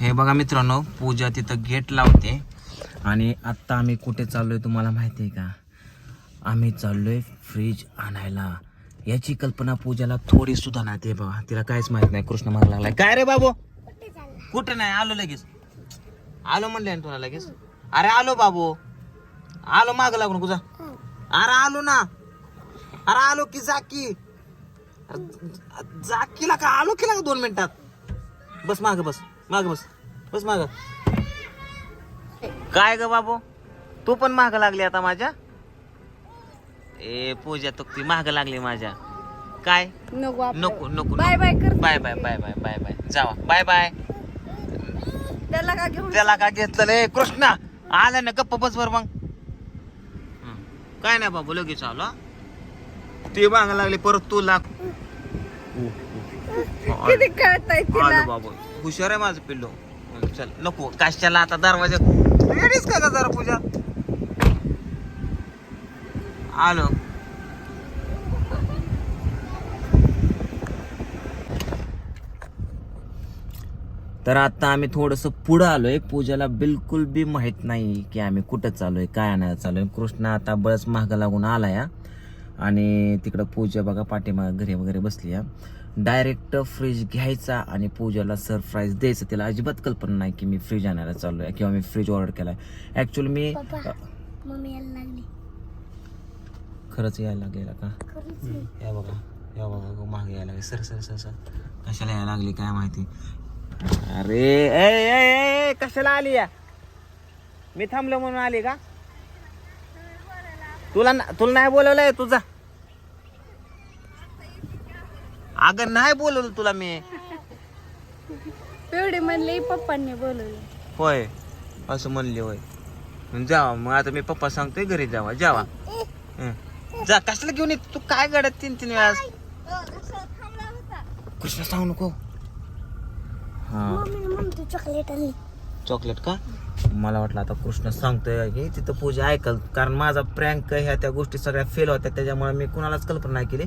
हे बघा मित्रांनो पूजा तिथं गेट लावते. आणि आत्ता आम्ही कुठे चाललो आहे तुम्हाला माहिती आहे का? आम्ही चाललो आहे फ्रीज आणायला. याची कल्पना पूजाला थोडी सुद्धा नाही ते बघा. तिला काहीच माहीत नाही कृष्ण माग लागलाय. काय रे बाबू? कुठे नाही? आलो लगेच. आलो म्हणले ना तुला लगेच. अरे आलो बाबू. आलो माग लागून तुझा अरे आलो ना. अरे आलो की जाकी जाकीला का? आलो की लागा दोन मिनिटात? बस माग बस. माग बस. बस माग. काय ग बाबू? तू पण माग लागली आता माझ्या? ए पूजा तो ती माग लागली माझ्या. काय? नको. नको नको बाय बाय कर. Bye bye bye bye bye bye. जावा. Bye bye. त्याला का घेऊन त्याला का घेतलं रे? कृष्णा आला ना गप्प बस वर मग. काय नाही बाबू लगेच आलो. ते माग लागले परत तू लाग. किती आलो बाबू. हुशार आहे माझं पिल्लो. चल नको. काश्याला आता दरवाजा येणीच का जरा पूजा? आलो. तर आता आम्ही थोडस पुढं आलोय. पूजाला बिलकुल बी माहीत नाही की आम्ही कुठं चाललोय काय आणायला चाललोय. कृष्ण आता बळच महाग लागून आलाय हा. आणि तिकडं पूजा बघा पाठीमाग घरी वगैरे बसली आहे डायरेक्ट फ्रीज घ्यायचा आणि पूजाला सरप्राईज द्यायचं. तिला अजिबात कल्पना नाही की मी फ्रीज आणायला चाललोय किंवा मी फ्रीज ऑर्डर केलाय. ऍक्च्युली मी मम्मी यायला लागली. खरंच यायला लागलेला का? या बघा या बघा महाग यायला लागले. Sir sir sir sir. कशाला यायला लागली काय माहिती? अरे ए, ए, ए, कशाला आली या? मी थांबलो म्हणून आली का? तुला तुला नाही बोलवलंय तुझा अगं नाही बोलवलं तुला मी. एवढे म्हणले पप्पांनी बोलवले. होय असं म्हणले होय. मग जावा मग आता मी पप्पा सांगतोय घरी जावा जावा. हं. जा कशाला घेऊन येत तू? काय गडत तीन तीन वेळा? कृष्ण सांगू नको. हा. म्हणते चॉकलेट आणि चॉकलेट का? मला वाटलं आता कृष्ण सांगतोय की तिथं पूजा ऐकल. कारण माझा प्रँक ह्या त्या गोष्टी सगळ्या फेल होत्या त्याच्यामुळे मी कुणालाच कल्पना नाही केली.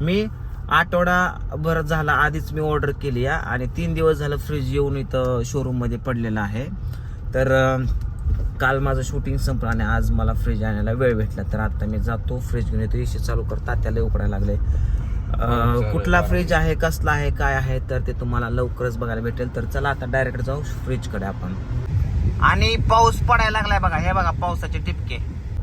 मी आठवडाभर झाला आधीच मी ऑर्डर केली आहे आणि तीन दिवस झालं फ्रीज येऊन इथं शोरूममध्ये पडलेलं आहे. तर काल माझं शूटिंग संपलं आणि आज मला फ्रीज आणायला वेळ भेटला. तर आता मी जातो फ्रीज घेऊन येतो. एसी चालू करता त्याला उकडायला लागले. कुठला फ्रीज आहे कसला आहे काय आहे तर ते तुम्हाला लवकरच बघायला भेटेल. तर चला आता डायरेक्ट जाऊ फ्रीजकडे आपण. आणि पाऊस पडायला लागलाय बघा. हे बघा पावसाचे टिपके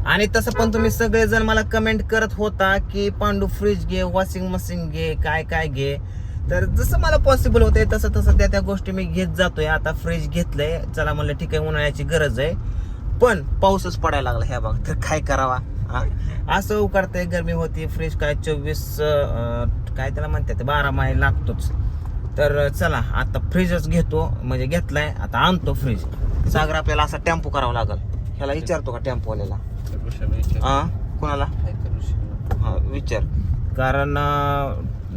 आणि तसं पण तुम्ही सगळेजण मला कमेंट करत होता की पांडू फ्रीज घे वॉशिंग मशीन घे काय काय घे. तर जसं मला पॉसिबल होते तसं तसं त्या त्या गोष्टी मी घेत जातोय. आता फ्रीज घेतलंय. चला म्हणलं ठीक आहे उन्हाळ्याची गरज आहे. पण पाऊसच पडायला लागला ह्या बघ. तर काय करावा? हा? असं उकडतंय गरमी होती. फ्रीज काय चोवीस काय त्याला म्हणतात बारा माही लागतोच. तर चला आता फ्रीजच घेतो. म्हणजे घेतलाय. आता आणतो फ्रीज सागर आपल्याला असा टेम्पो करावा लागल. ह्याला विचारतो का टेम्पोवाल्याला? हा कोणाला? हा विचार. कारण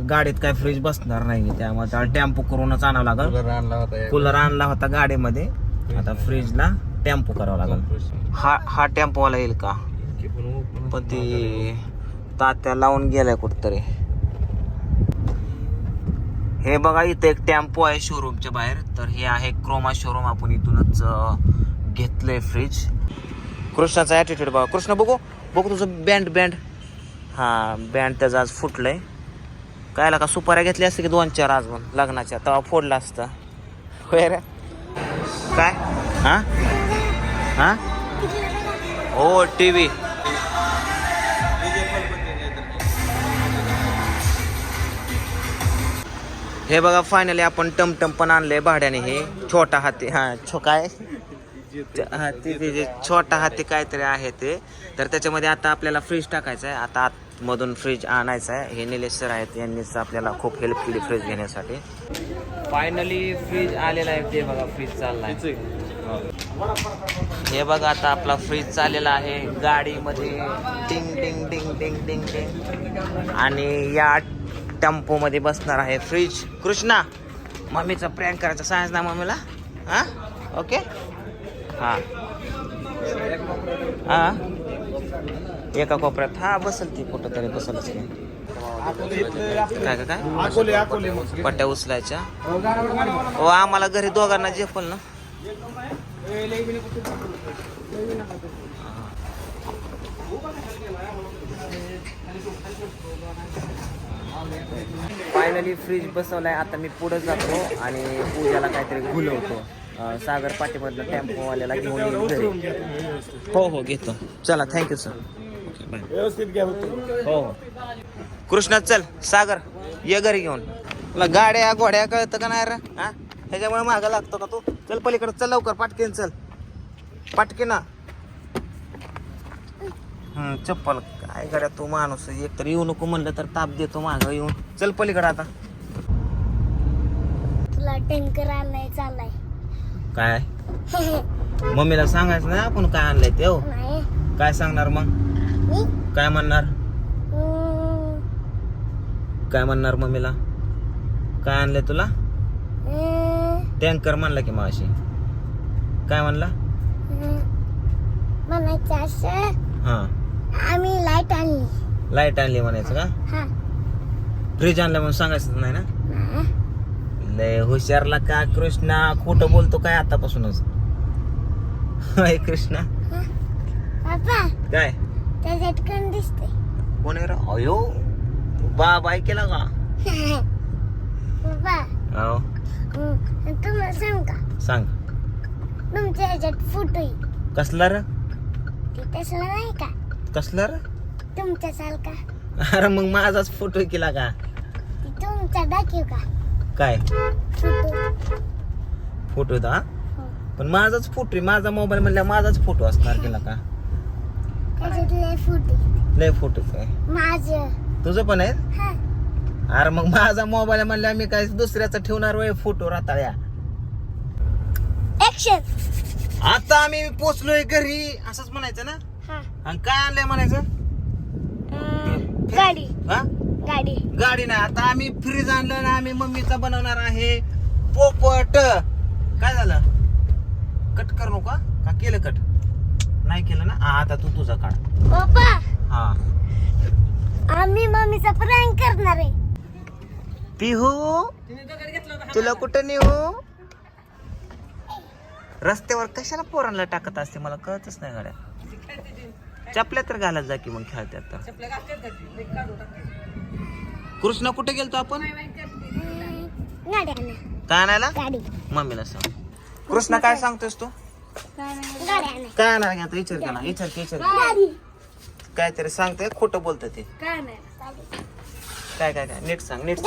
गाडीत काय फ्रीज बसणार नाही त्यामुळे त्याला टेम्पो करूनच आणावं लागल. कूलर आणला होता गाडीमध्ये. आता फ्रीजला टेम्पो करावा लागल. हा हा टेम्पोवाला येईल का? पण ती तात्या लावून गेलाय कुठतरी. हे बघा इथं एक टेम्पो आहे शोरूमच्या बाहेर. तर हे आहे क्रोमा शोरूम आपण इथूनच घेतलंय फ्रीज कृष्णाचा ॲटिट्यूड बघा. कृष्ण बघू. बघू तुझं बँड बँड हां बँड त्याचा आज फुटलं आहे कायला का सुपाऱ्या घेतल्या असते की दोन चार आज पण लग्नाच्या. तेव्हा फोडला असता. होय रे. काय? हां? हां? हो टी व्ही हे बघा फायनली आपण टमटम पण आणलंय भाड्याने हे. छोटा हाती. हां छो काय? हा ते ते जे छोटा हाती काहीतरी आहे ते. तर त्याच्यामध्ये आता आपल्याला फ्रीज टाकायचं आहे. आता आतमधून फ्रीज आणायचं आहे. हे निलेश सर आहेत. यांनीच आपल्याला खूप हेल्प केली फ्रीज घेण्यासाठी. फायनली फ्रीज आलेला आहे. ते बघा फ्रीज चाललाय. हे बघा आता आपला फ्रीज चाललेला आहे. गाडीमध्ये टिंग टिंग टिंग टिंग टिंग टिंग आणि या टेम्पो मध्ये बसणार आहे फ्रीज कृष्णा मम्मीचा प्रँक करायचा. सायन्स ना मम्मीला? हा? ओके हा. हां? एका कोपऱ्यात. हा बसल ती कुठं तरी बसलच की. काय काय काय? पट्ट्या उचलायच्या. हो आम्हाला घरी दोघांना झेपल ना. फायनली फ्रीज बसवलाय. आता मी पुढे जातो आणि पूजाला काहीतरी घुलवतो. सागर पाठीमधलं टेम्पोवाल्याला घेऊन घरी. हो हो घेतो. चला थँक्यू सर व्यवस्थित घ्या होतो हो हो. कृष्णा चल सागर ये घरी घेऊन. तुला गाड्या घोड्या कळतं का नाही रे? हा? ह्याच्यामुळे मागं लागतो का तू. चल पलीकडे चल लवकर पाटकीन चल. पाटकी ना हम्म, चप्पल काय गाड्या तू माणूस एक तर येऊ नको म्हणलं तर ताप देतो मागं येऊन. चल पलीकडे आता. तुला टँकर आलाय. चाललाय काय? मम्मीला सांगायचं ना आपण काय आणलंय ते हो. काय सांगणार मग? काय म्हणणार? काय म्हणणार मम्मीला? काय आणलंय तुला? टँकर म्हणला की माशी काय म्हणला. म्हणायचं असं हा. आम्ही लाइट आणली. लाइट आणली म्हणायचं का? फ्रीज आणलं म्हणून सांगायचं नाही ना. लय हुशारला का? कृष्णा खोटं बोलतो काय आतापासूनच? होय कृष्णा. काय? त्याच्यात कोण दिसते कोण आहे रे? अयो बा बाय केला का? बाबा. हो तुम्हाला सांग का? सांग. तुमच्या ह्याच्यात फोटो आहे. कसला र? ते तसला नाही का? कसला र? तुमच्या सारखा अरे मग माझाच फोटो केला का? ती तुमचा दाखव का? काय? फोटो. का हो. पण माझाच फोटो माझा मोबाईल म्हणल्या माझाच फोटो असणार केला का? लय फोटो काय? माझ. तुझं पण आहे? हा. अरे मग माझा मोबाईल म्हणल्या मी काय दुसऱ्याचा ठेवणार वय फोटो राताळ्या? आता आम्ही पोचलोय घरी. असंच म्हणायचं ना? आणि काय आणलंय म्हणायचं? गाडी. हा? गाडी. गाडी नाही. आता आम्ही फ्रीज आणलं ना आम्ही मम्मीचा बनवणार आहे पोपट. काय झालं? कट करू नका का केलं कट नाही केलं ना? हा, आता तू तुझा काढ. पप्पा हा. आम्ही मम्मीचा प्रँक करणार आहे. पिहू तुला कुठं नेऊ? रस्त्यावर कशाला पोरांना टाकत असते? मला कळतच नाही गाड्या. चपल्या तर घालत जा की मग खेळत्यात. तर कृष्णा कुठे गेलतो आपण? काय आणायला? मम्मीला सांग. कृष्णा काय सांगतोस तू? काय आणायला घेतो विचार विचार की विचार गाडी. काहीतरी सांगते खोटं बोलतं ते. काय काय काय? नीट सांग नीट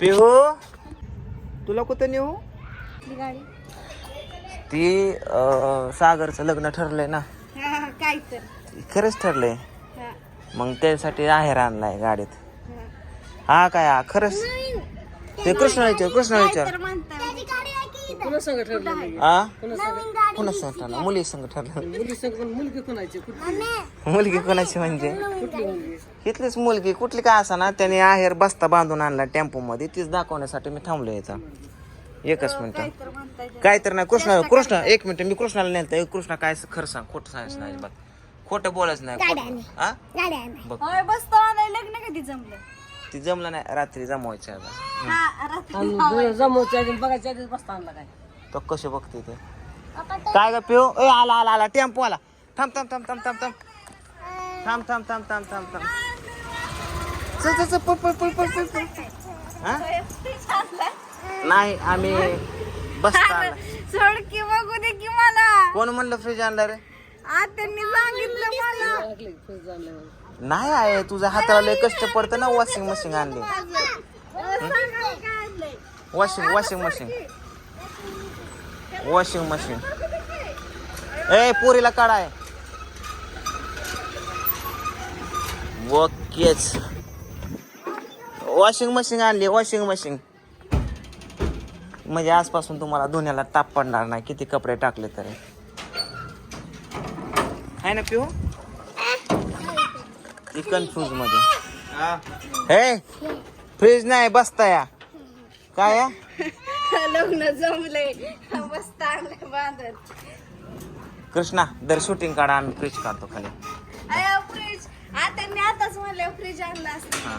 पिहू? तुला कुठं नेऊ? ती सागरचं लग्न ठरलंय ना. खरंच ठरलंय. मग त्यासाठी आहेर आणलाय गाडीत. हा काय हा खरंच? ते कृष्णा विचार कृष्णा विचार. की? हा कोणा संग ठरलं मुली संग ठरलं? मम्मी, मुलगी कोणाची? म्हणजे? नवीन गाडी. इथलीच मुलगी कुठली काय असा ना त्याने आहेर बस्ता बांधून आणला टेम्पो मध्ये तीच दाखवण्यासाठी मी थांबलो याचा. एकच मिनिट. काय तर नाही कृष्णा कृष्णा एक मिनिट मी कृष्णाला नेलतं. कृष्णा काय खरं सांग खोटं सांगायचं नाही बघ खोटं बोलायचं नाही खोटं. हा? गाडी आणा. बघ. होय बसतो नाही लग्न कधी जमलं? ती जमलं नाही रात्री जमवायचं आता. जमवच्या आधी बघायच्या आधीच बसता आणला काय. तो कसे बघते ते? काय ग पिऊ? ए आला आला आला टेम्पो आला. थांब थांब थांब थांब थांब थांब. थांब थांब थांब थांब थांब थांब. चल चल चल पळ पळ पळ पळ पळ पळ. हा? नाही आम्ही बसता आणला. सोड की बघू दे की मला. कोण म्हणलं फ्रीज आणला रे? आज त्यांनी सांगितलं मला. नाही आहे तुझ्या हाताला लय कष्ट पडतं ना वॉशिंग मशीन आणली. Washing washing machine washing machine ए पोरीला काढाय. ओकेच वॉशिंग मशीन आणली वॉशिंग मशीन म्हणजे आजपासून तुम्हाला धुण्याला ताप पडणार नाही किती कपडे टाकले तरी. आहे ना पिऊ? ती कन्फ्यूजमध्ये. हे. फ्रीज नाही बसता या काय या? लग्न जमले बसता आणले बांधत. कृष्णा दर शूटिंग काढा आम्ही फ्रीज काढतो खाली. अयो फ्रीज आ त्यांनी आताच म्हणले फ्रीज आणला असतं. हा.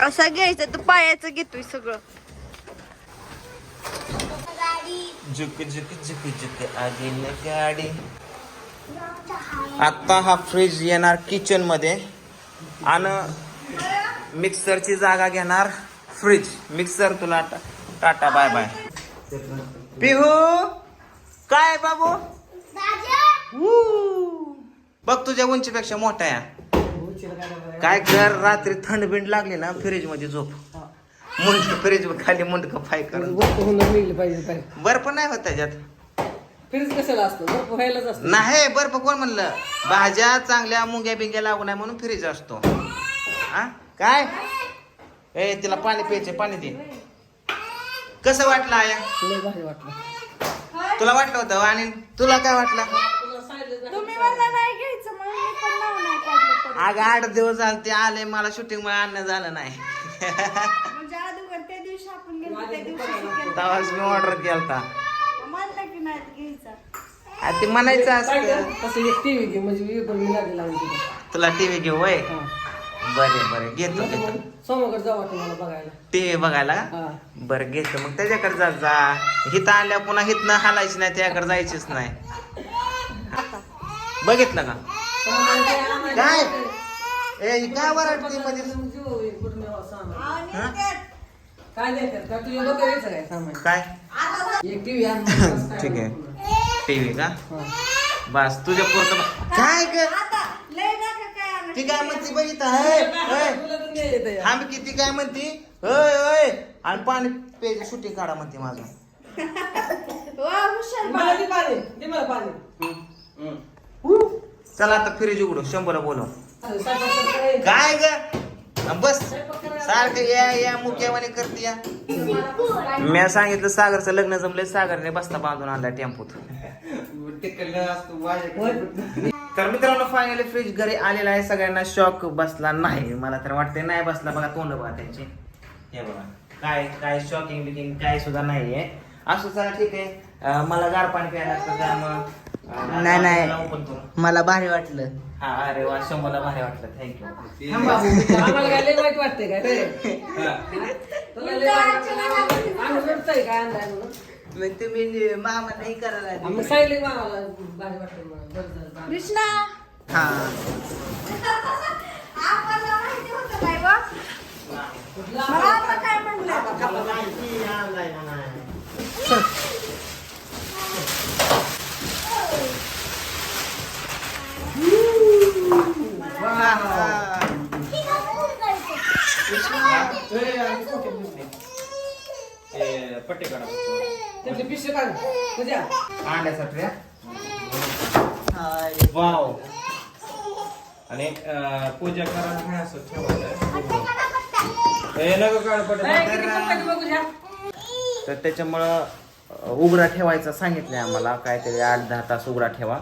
असा घ्यायचं तू पायाचं घेतोय सगळं. झुक झुक झुक झुक आगे न गाडी. आता हा फ्रीज येणार किचनमध्ये. आणि मिक्सरची जागा घेणार फ्रीज मिक्सर तुला टाटा बाय बाय पिहू काय बाबू. बघ तुझ्या उंचीपेक्षा मोठा या काय कर रात्री थंड बिंड लागली ना फ्रीजमध्ये झोप. मुंड फ्रीज खाली मुंडक फाय कर. बर्फ नाही होत त्याच्यात. फ्रीज कशाला असतो? बर्फ व्हायलाच असतो. नाही बर्फ कोण म्हणलं? भाज्या चांगल्या मुंग्या बिंग्या लागू नाही म्हणून फ्रीज असतो. हा? काय? ए तिला पाणी प्यायचे पाणी दे. कसं वाटलं आया? लय भारी वाटलं. तुला वाटलं होतं आणि तुला काय वाटलं? तुम्ही म्हणला नाही घ्यायचं म्हणून मी पण. अग आठ दिवस झाले ते आले मला शूटिंगमध्ये आणणं झालं नाही. म्हणजे अगोदर त्या दिवशी आपण गेलो त्या दिवशी केलं. तेव्हाच मी ऑर्डर केलता. म्हणलं की नाही घ्यायचा. आ, ते म्हणायचं काय असतं कर तसं एक टीव्ही घे म्हणजे मी पण मी लागली लावून तिथे तुला टीव्ही घेऊ वय हा. बरे बरे घेतो घेतो. सोमाकडे जाऊ वाटतं मला बघायला. टीव्ही बघायला? हा. बरं घेतो. मग त्याच्याकडे जात जा. हिथं आणल्या पुन्हा हिथनं हालायची नाही त्याकडे जायचीच नाही. बघितलं का? काय? ए ही काय वराडती मध्ये? हा? काय काय सामान? काय? एक टीव्ही आण ठीक आहे. टीव्ही का? बस तुझ्या पुरतं काय ग. ती काय म्हणते बघितलं हय आम्ही किती काय म्हणते? होय होय. आणि पाणी प्यायचं सुट्टी काढा म्हणते माझं. वा, हुशार बा. मला दे पाणी दे मला पाणी. चला आता फ्रीज उघडू. शंभर बोलव. काय ग? बस. सारखं या या मुक्यावाने करते या. मी सांगितलं सागरचं लग्न जमलंय सागरने बसता बांधून आणला टेम्पोत. तर मित्रांनो फायनली फ्रीज घरी आलेला आहे. सगळ्यांना शॉक बसला नाही. मला तर वाटते नाही बसला. बघा तोंड बघा त्यांची. हे बघा. काय काय शॉकिंग बिकिंग काय सुद्धा नाहीये. असं चला ठीक आहे. मला गार पाणी प्यायला लागतं त्यामुळं नाही, नाही. मला भारी वाटलं. हा अरे वा शंभरला भारी वाटलं. थँक्यू आम्हाला काय लय वाईट वाटतंय काय? रे तुला लय वाईट वाटतंय? आम्ही रडतोय काय आणलाय म्हणून? मग तुम्ही मामा नाही करायला आम्ही सांगितलं मामाला भारी वाटतंय म्हणून. बरं झालं, झालं. कृष्णा! हा. आम्हाला माहिती होतं काय बा मला आता काय म्हणलं पट्टे काढा काढ तुझ्या अंड्यासाठी वाव आणि पूजा करा हे असं ठेवायचं हे काढ पट्टे तर त्याच्यामुळं उघडा ठेवायचं सांगितलंय आम्हाला. काहीतरी आठ दहा तास उघडा ठेवा.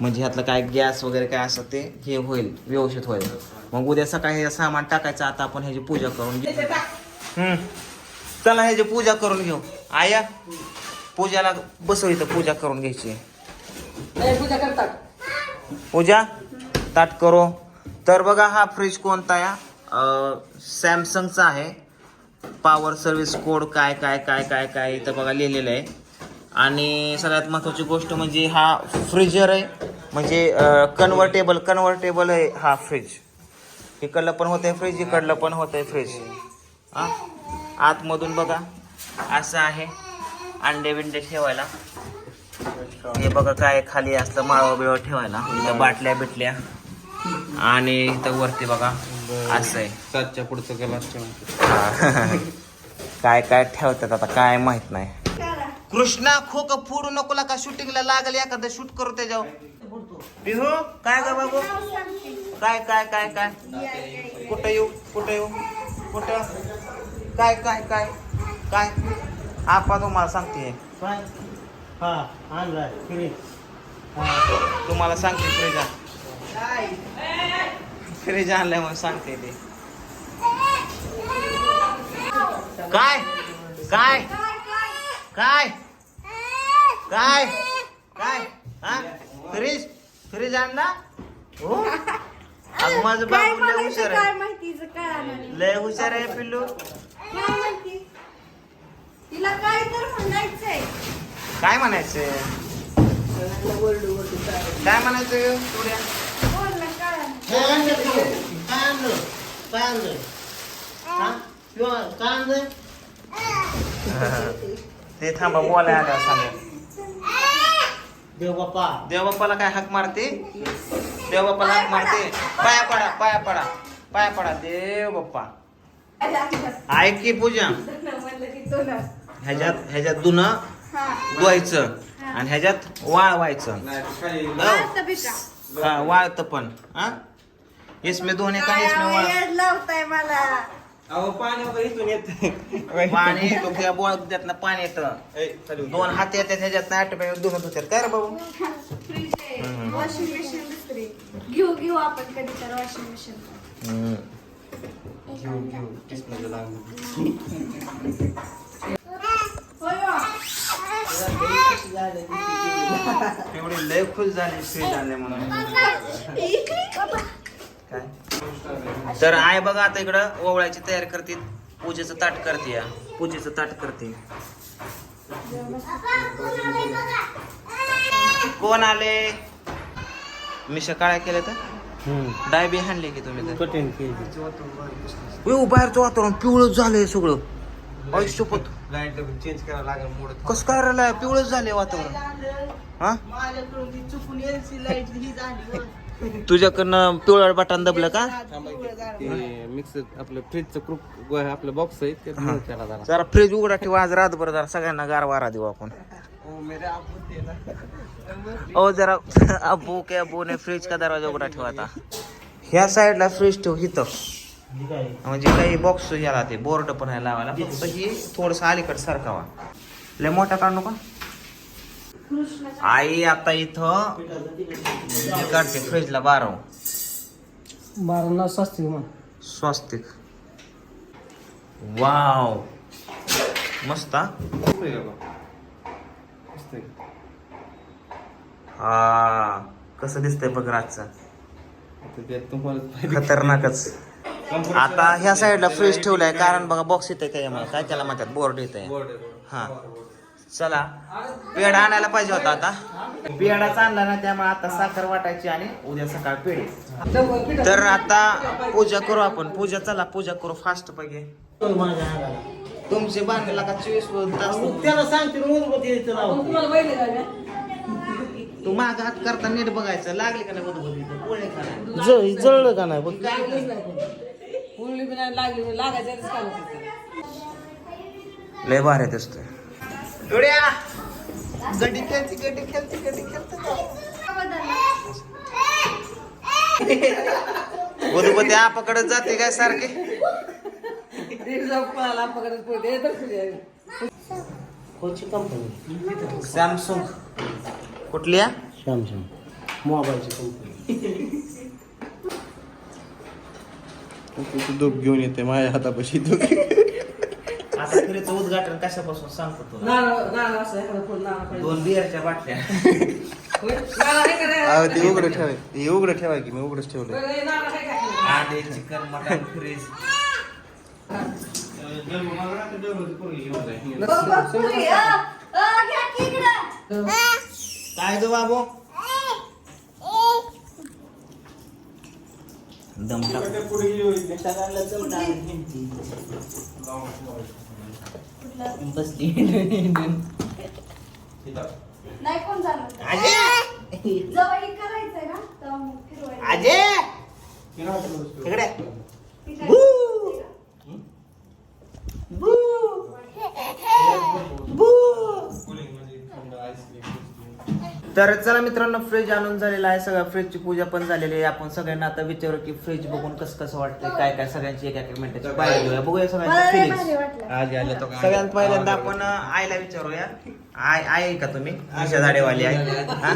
म्हणजे ह्यातलं काय गॅस वगैरे काय असं ते हे होईल व्यवस्थित होईल. मग उद्या सकाळी हे सामान टाकायचं आता आपण ह्याची पूजा करून घेऊ. हम्म. चला ह्याची पूजा करून घेऊ. आया पूजाला बसव इथं पूजा करून घ्यायची. पूजा करतात. पूजा? ताट करो. तर बघा हा फ्रीज कोणता या सॅमसंगचा आहे. पॉवर सर्व्हिस कोड काय काय काय काय काय इथं बघा लिहिलेलं आहे. आणि सगळ्यात महत्त्वाची गोष्ट म्हणजे हा फ्रीजर आहे. म्हणजे कन्व्हर्टेबल कन्व्हर्टेबल आहे हा फ्रीज इकडलं पण होतंय फ्रीज इकडलं पण होतंय फ्रीज हा? आतमधून बघा असं आहे. अंडे बिंडे ठेवायला. हे बघा काय खाली असतं माळव बिळव ठेवायला. इथं बाटल्या बिटल्या. आणि इथं वरती बघा असं आहे. सातच्या पुढचं हा. काय काय ठेवतात आता काय माहीत नाही. कृष्णा खोक फोडू नको का? शूटिंगला लागल एखादं शूट करू त्याच्यावर. पिहू काय ग बाबू. काय काय काय काय? कुठं येऊ कुठं येऊ? कुठं? काय काय काय? काय? आपा तुम्हाला सांगते. तुम्हाला सांगते फ्रीज. फ्रीज आणलंय म्हणून सांगते ते. काय? काय? काय? काय? काय? हा? फ्रीज? फ्रीज आणला हो? अगं माझं काय बाबू लय म्हणायचं हुशार काय आहे माहितीचं काय आणायला? लय हुशार आहे पिल्लू. काय तिला काय तर म्हणायचंय. काय म्हणायचं काय म्हणायचं तुऱ्या बोल ना काय आणायचं? ते थांबा बोलाय आल्या सांगा देवबाप्पाला काय हाक मारते? देवबाप्पाला हाक मारते. पाया पडा पाया पडा पाया पडा. देव बाप्पा ऐक की पूजा. ह्याच्यात ह्याच्यात दुनं हा. धुवायचं आणि ह्याच्यात वाळवायचं. आता बिका. हा. वाळत पण. हा? इसमें धोने का काय इसमें वाळ. वेळ लावताय मला. अहो पाणी वगैरे इथून येत. पाणी येतो त्या बोळ त्यातनं पाणी येतं. दोन हात येतात ह्याच्यात आठ दोन होतात काय रे बाबू? फ्रीज आहे. वॉशिंग मशीन दुसरी. घेऊ घेऊ आपण कधी तर वॉशिंग मशीन. हम्म. होय हो. एवढी लय खुश झाली फ्रीज आणले म्हणून. काय? तर आय बघा आता इकडं ओवळ्याची तयारी करते पूजेचं ताट करते या. पूजेचं ताट करते. कोण आले? मिशा काळ्या केल्या तर? डायबी हाणली की तुम्ही तर? बाहेरचं वातावरण पिवळं झालंय सगळं. आयुष्यपत लाइट चेंज करावं लागेल कसं काय राहिलं पिवळंच झालंय वातावरण. हा? माझ्याकडून ती चुकून एलसी लाइट ही झाली. हो. तुझ्याकडनं पिवळं बटन दबलं का? मिक्सर आपलं फ्रीजचं क्रूप आपलं बॉक्स आहे. ते हा. त्याला जरा जरा फ्रीज उघडा ठेवा आज रातभर जरा सगळ्यांना गार वारा देऊ आपण. ओ ना. ओ जरा अबू के अबू ने फ्रीज का दरवाजा उघडा ठेवा आता. ह्या साईडला फ्रीज ठेव इथं. म्हणजे काही बॉक्स ह्याला ते बोर्ड पण आहे लावायला. फक्त ही थोडस अलीकड सरकावा लय मोठा काढू नका. आई आता इथं हे काढते फ्रीजला बारव. बारांना स्वस्त मग स्वस्तिक. वाव. मस्त हा? हा कसं दिसतंय बघ रातचं. खतरनाकच. आता ह्या साईडला फ्रीज ठेवलाय कारण बघा बॉक्स येते त्याच्यामुळे काय त्याला म्हणतात बोर्ड येत आहे. हा. चला. पेढा आणायला पाहिजे होता आता. पेढाच आणला ना त्यामुळे आता साखर वाटायची आणि उद्या सकाळ पेढे. तर आता पूजा करू आपण. पूजा चला पूजा करू फास्ट पाहिजे तुमचे बांधला का चोवीस तास? त्याला सांगते? तू माग हात करता नीट बघायचं. लागले का नाही जळ- जळलं का नाही लागली होतं. लय भारी दिसतोय. डोळ्या गड्डी खेळती गड्डी खेळती गड्डी खेळती उदबत्ती आपाकडे जाते काय सारखे? पकडत. कोणची कंपनी सॅमसंग कुठल्या? सॅमसंग मोबाईलची कंपनी दूध घेऊन येते माझ्या हातापाशी दूध आता खरेच उद्घाटन कशापासून सांगतो तुला नारळ- नारळ असं एखादं फुल नारळ पाहिजे. दोन बिअरच्या बाटल्या होय? नारळ आहे का नाही? ते उघडं ठेवाय हे उघडं ठेवाय की मी उघडच ठेवलंय होय, हे नारळ आहे का? अंडे चिकन मटन फ्रीज. काय दो बाबू दम टाक. बसली. नाही कोण जवळ करायचंय ना तर मग फिरवायचं. अजय इकडे ठीक आहे. बू. बू. तर चला मित्रांनो फ्रीज आणून झालेला आहे सगळं. फ्रीजची पूजा पण झालेली आहे. आपण सगळ्यांना आता विचारू की फ्रीज बघून कसं कसं वाटतंय काय काय सगळ्यांची एक एक मिनिटाची घेऊया. बघूया सगळ्यांची फिलिंग्स आज आलं तो सगळ्यात पहिल्यांदा आपण आईला विचारूया. आय आय आहे का तुम्ही? आशा झाडेवाली आहे. हा?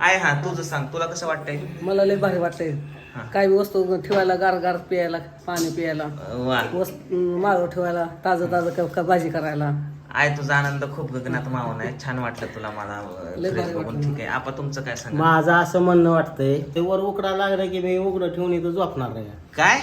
आय हा तुझं सांग. तुला कसं वाटतंय? मला लय भारी वाटतंय. हा. काही वस्तू ठेवायला गार गार प्यायला पाणी प्यायला वा. वस्तू मागं ठेवायला ताजं ताजं क- क- भाजी करायला. आय तुझा आनंद खूप गगनात मावून आहे. छान वाटलं तुला मला लय फ्रीज भारी बघून. वाटलं. ठीक आहे. आपण तुमचं काय सांगा? माझं असं म्हणणं वाटतंय ते वर उकडा लागलं की मी उघडं ठेवून इथं झोपणार नाही काय?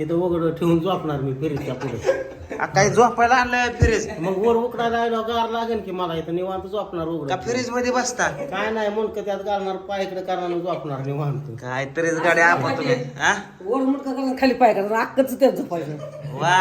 इथं उघडं ठेवून झोपणार मी फिरीच्या पुढे. आ, काय झोपायला आणलं फ्रीज? मग वर उकडा लागला गार लागेल की मला इथं निवांत झोपणार का उघडं फ्रीजमध्ये बसता? काय नाही मुंडकं त्यात घालणार पाय इकडे करणार झोपणार निवांत. काय तरीच गाड्या आपण तुम्ही हा वर करायला खाली पाय अक्कच त्यात झोपायचं वा.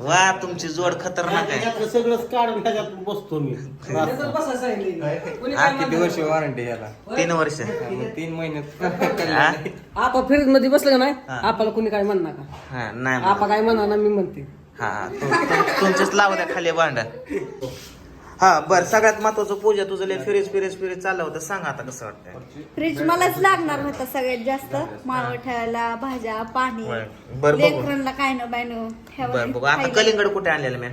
वा तुमची जोड खतरनाक आहे. सगळंच काढून त्याच्यात बसतो मी. त्याच्यात बसायचं सांगितलं. कोणी हा, काय किती वर्ष वॉरंटी याला? तीन वर्ष. मग तीन महिन्यात हा? आपण फ्रीजमध्ये बसलं का नाही? हा. आपल्याला कोणी काय म्हणणार का? हा नाही आपा काय म्हणणार ना मी म्हणते. हा तुम- तुम- तुमचेच लावू द्या खाली भांड. हा बर सगळ्यात महत्वाचं पूजा तुझं लय फिरीज फिरीज फिरीज चाललं होतं. सांग आता कसं वाटतंय. फ्रीज मलाच लागणार होता सगळ्यात जास्त. माळव ठेवायला भाज्या पाणी बर बघू. लेकरांना काय न बाय न बर बघू. आता कलिंगड कुठे आणलेलं मी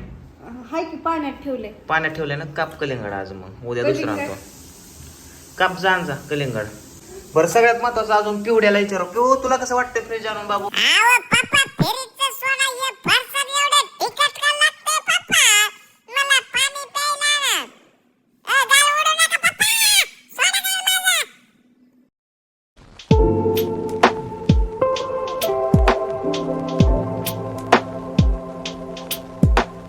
हाय की पाण्यात ठेवले पाण्यात ठेवले ना काप कलिंगड आज मग. उद्या दुसरा आणतो. काप जा जा कलिंगड. बरं सगळ्यात महत्वाचं अजून पिवड्याला विचारू. पिऊ तुला कसं वाटतंय फ्रीज आणून बाबू? आव पप्पा